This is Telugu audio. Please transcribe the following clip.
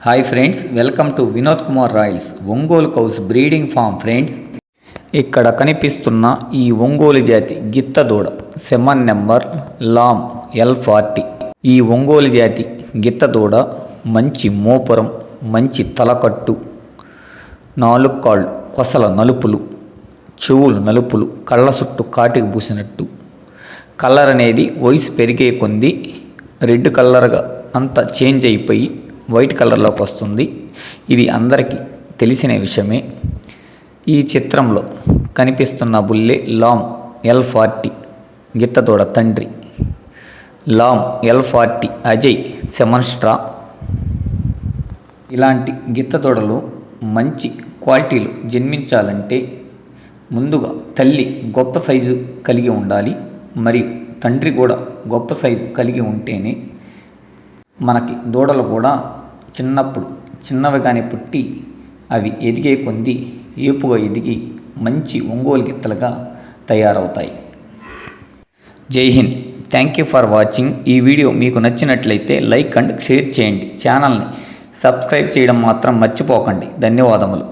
Hi friends welcome to Vinod Kumar royals Ongole cows breeding farm friends ఇక్కడ కనిపిస్తున్న ఈ ఒంగోలు జాతి గిత్తదూడ semen number Lam L forty. ఈ ఒంగోలు జాతి గిత్తదూడ మంచి మోపురం మంచి తలకట్టు నాలుగు కాళ్ళు కొసల నలుపులు చెవులు నలుపులు కళ్ళ చుట్టూ కాటికి పూసినట్టు. కలర్ అనేది వయసు పెరిగే కొంది రెడ్ కలర్గా అంతా చేంజ్ అయిపోయి వైట్ కలర్లోకి వస్తుంది. ఇది అందరికీ తెలిసిన విషయమే. ఈ చిత్రంలో కనిపిస్తున్న బుల్లే లామ్ ఎల్ ఫార్టీ గిత్తతోడ తండ్రి. లామ్ ఎల్ ఫార్టీ అజయ్ సెమన్స్ట్రా. ఇలాంటి గిత్తతోడలు మంచి క్వాలిటీలు జన్మించాలంటే ముందుగా తల్లి గొప్ప సైజు కలిగి ఉండాలి. మరియు తండ్రి కూడా గొప్ప సైజు కలిగి ఉంటేనే మనకి దూడలు కూడా చిన్నప్పుడు చిన్నవిగానే పుట్టి అవి ఎదిగే కొంది ఏపుగా ఎదిగి మంచి ఒంగోలు గిత్తలుగా తయారవుతాయి. Jai Hind. Thank you for watching. ఈ వీడియో మీకు నచ్చినట్లయితే లైక్ అండ్ షేర్ చేయండి. ఛానల్ని సబ్స్క్రైబ్ చేయడం మాత్రం మర్చిపోకండి. ధన్యవాదములు.